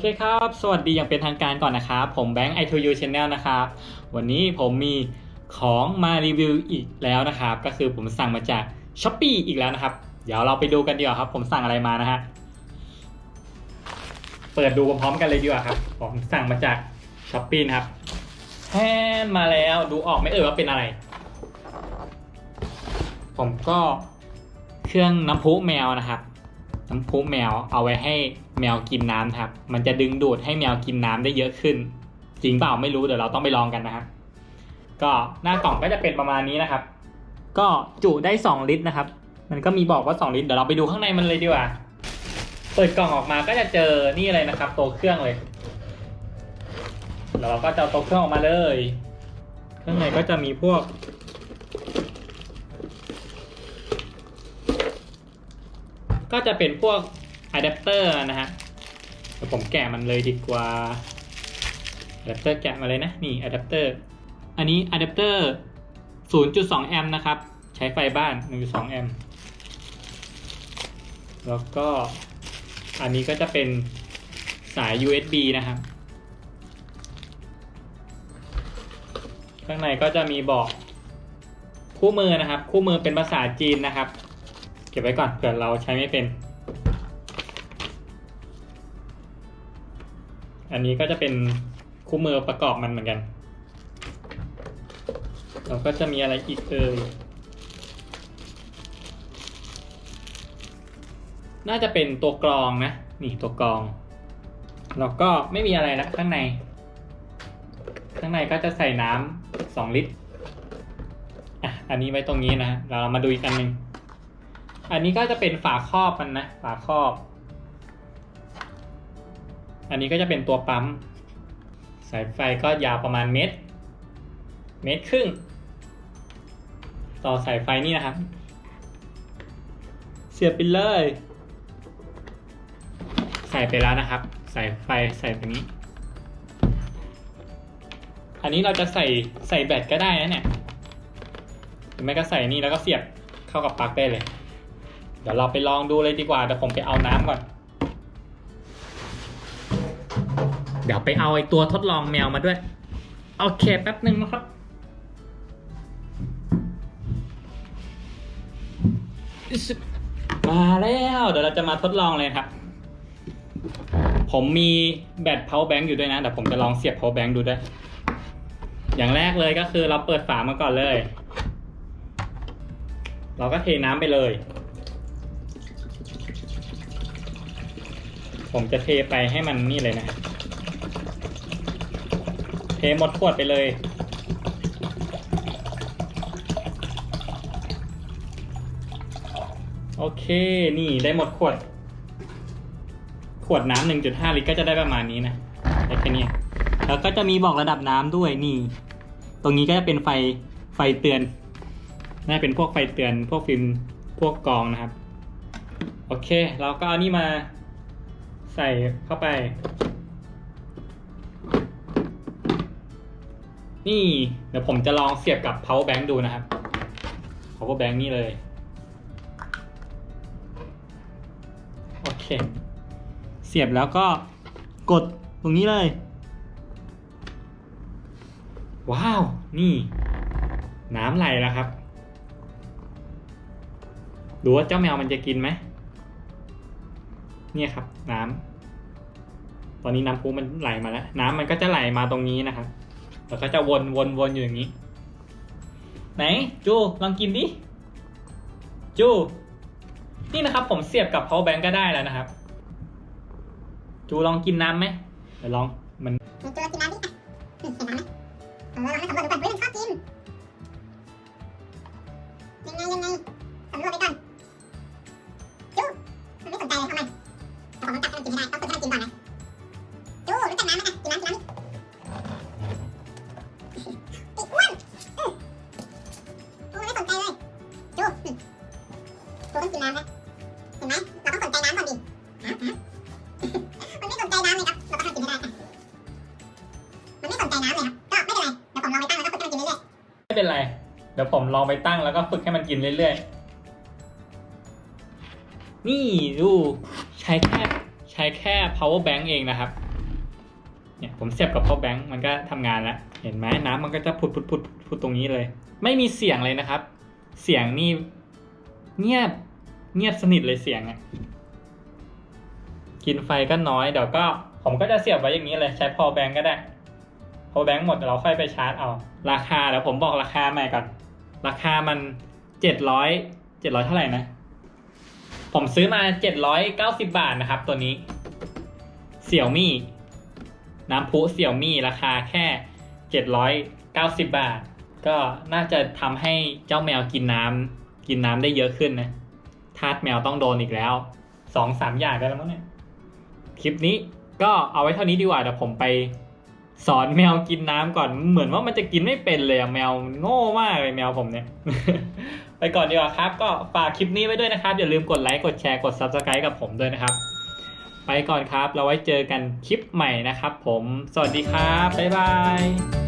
เคครับ สวัสดีอย่างเป็นทางการก่อนนะครับ ผมแบงค์ i2u channel นะครับ วันนี้ผมมีของมารีวิวอีกแล้วนะครับ ก็คือผมสั่งมาจาก s h อ p e e อีกแล้วนะครับ เดี๋ยวเราไปดูกันดีกว่าครับ ผมสั่งอะไรมานะฮะ เปิดดูพร้อมๆกันเลยดีกว่าครับ ผมสั่งมาจาก s h อ p e e นะครับแฮนมาแล้วดูออกไหม่เอ่ยว่าเป็นอะไร ผมก็เครื่องน้ำพุแมวนะครับ น้ำพุแมวเอาไว้ให้แมวกินน้ำครับ มันจะดึงดูดให้แมวกินน้ำได้เยอะขึ้น จริงเปล่าไม่รู้เดี๋ยวเราต้องไปลองกันนะครับ ก็หน้ากล่องก็จะเป็นประมาณนี้นะครับ ก็จุได้ 2 ลิตรนะครับ มันก็มีบอกว่า 2 ลิตรเดี๋ยวเราไปดูข้างในมันเลยดีกว่า เปิดกล่องออกมาก็จะเจอนี่เลยนะครับตัวเครื่องเลยแล้วเราก็จะเอาตัวเครื่องออกมาเลยข้างในก็จะมีพวก ก็จะเป็นพวกอะแดปเตอร์นะฮะเดี๋ยวผมแกะมันเลยดีกว่าอะแดปเตอร์แกะมาเลยนะนี่อะแดปเตอร์อันนี้อะแดปเตอร์ 0.2 แอมป์นะครับ ใช้ไฟบ้าน 1.2 แอมป์แล้วก็อันนี้ก็จะเป็นสาย USB นะครับ ข้างในก็จะมีบอกคู่มือนะครับ คู่มือเป็นภาษาจีนนะครับ ก็บไว้ก่อนเผื่อเราใช้ไม่เป็น อันนี้ก็จะเป็นคู่มือประกอบมันเหมือนกัน เราก็จะมีอะไรอีกเอ่ย น่าจะเป็นตัวกรองนะ นี่ตัวกรอง แล้วก็ไม่มีอะไรละข้างใน ข้างในก็จะใส่น้ำสองลิตร อะ อันนี้ไว้ตรงนี้นะ เรามาดูอีกอันหนึ่ง อันนี้ก็จะเป็นฝาครอบมันนะ ฝาครอบ อันนี้ก็จะเป็นตัวปั๊ม สายไฟก็ยาวประมาณเมตร เมตรครึ่ง ต่อสายไฟนี่นะครับ เสียบไปเลย ใส่ไปแล้วนะครับ สายไฟใส่ตรงนี้ อันนี้เราจะใส่ใส่แบตก็ได้นะเนี่ยหรือไม่ก็ใส่นี่แล้วก็เสียบเข้ากับปลั๊กได้เลย เดี๋ยวเราไปลองดูเลยดีกว่าเดี๋ยวผมไปเอาน้ำก่อน เดี๋ยวไปเอาไอตัวทดลองแมวมาด้วยโอเคแป๊บหนึ่งนะครับมาแล้วเดี๋ยวเราจะมาทดลองเลยครับ ผมมีแบต power bank อยู่ด้วยนะเดี๋ยวผมจะลองเสียบ power bank ดูด้วย อย่างแรกเลยก็คือเราเปิดฝามาก่อนเลย เราก็เทน้ำไปเลย ผมจะเทไปให้มันนี่เลยนะ เทหมดขวดไปเลย โอเค นี่ได้หมดขวด ขวดน้ำหนึ่งจุดห้าลิตรก็จะได้ประมาณนี้นะได้แค่นี้ แล้วก็จะมีบอกระดับน้ำด้วยนี่ ตรงนี้ก็จะเป็นไฟไฟเตือน น่าเป็นพวกไฟเตือน พวกฟิล์ม พวกกรองนะครับ โอเค เราก็เอานี่มา ใส่เข้าไป นี่เดี๋ยวผมจะลองเสียบกับ power bank ดูนะครับ power bank นี่เลย โอเค เสียบแล้วก็กดตรงนี้เลย ว้าว นี่ น้ำไหลแล้วครับ ดูว่าเจ้าแมวมันจะกินไหม เนี่ยครับ น้ำตอนนี้น้ำพุมันไหลมาแล้ว น้ำมันก็จะไหลมาตรงนี้นะครับแล้วก็จะวนวนวนอยู่อย่างนี้ ไหนจูลองกินดิจูนี่นะครับ ผมเสียบกับ power bank ก็ได้แล้วนะครับ จูลองกินน้ำไหมเดี๋ยวลองมันมีตัวกินน้ำดิอะเห็นน้ำไหมเออเราให้สำรวจดูก่อน น้ำไหมอะกินน้ำกินน้ำดิติอ้วนอื้อโอ้ไม่สนใจเลยจูอืมจูต้องกินน้ำนะเห็นไหมเราต้องสนใจน้ำก่อนดิฮะฮะมันไม่สนใจน้ำเลยครับเราต้องให้กินให้ได้อะมันไม่สนใจน้ำเลยครับก็ไม่เป็นไรเดี๋ยวผมลองไปตั้งแล้วก็ฝึกให้มันกินเรื่อยไม่เป็นไร เดี๋ยวผมลองไปตั้งแล้วก็ฝึกให้มันกินเรื่อยๆ นี่ดูใช้แค่ใช้แค่ power bank เองนะครับ เนี่ยผมเสียบกับ power bank มันก็ทำงานแล้ว เห็นไหมน้ำมันก็จะพุดพุดพุดพุดตรงนี้เลย ไม่มีเสียงเลยนะครับ เสียงนี่เงียบเงียบสนิทเลยเสียงอะกินไฟก็น้อยเดี๋ยวก็ ผมก็จะเสียบไว้อย่างนี้เลยใช้ power bank ก็ได้ power bank หมดเดี๋ยวเราค่อยไปชาร์จเอาราคาเดี๋ยวผมบอกราคาใหม่ก่อน ราคามันเจ็ดร้อยเจ็ดร้อยเท่าไหร่นะผมซื้อมาเจ็ดร้อยเก้าสิบาทนะครับ ตัวนี้เสี่ยวมี่ น้ำพุเสี่ยวมี่ราคาแค่เจ็ดร้อยเก้าสิบาท ก็น่าจะทำให้เจ้าแมวกินน้ำกินน้ำได้เยอะขึ้นนะทาสแมวต้องโดนอีกแล้วสองสามอย่างได้แล้วมั้งเนี่ย คลิปนี้ก็เอาไว้เท่านี้ดีกว่าเดี๋ยวผมไปสอนแมวกินน้ำก่อนเหมือนว่ามันจะกินไม่เป็นเลยอะแมวโง่มากเลยแมวผมเนี่ย ไปก่อนดีกว่าครับ ก็ฝากคลิปนี้ไว้ด้วยนะครับ อย่าลืมกดไลค์กดแชร์กด subscribe กับผมด้วยนะครับ ไปก่อนครับ เราไว้เจอกันคลิปใหม่นะครับผม สวัสดีครับ บ๊ายบาย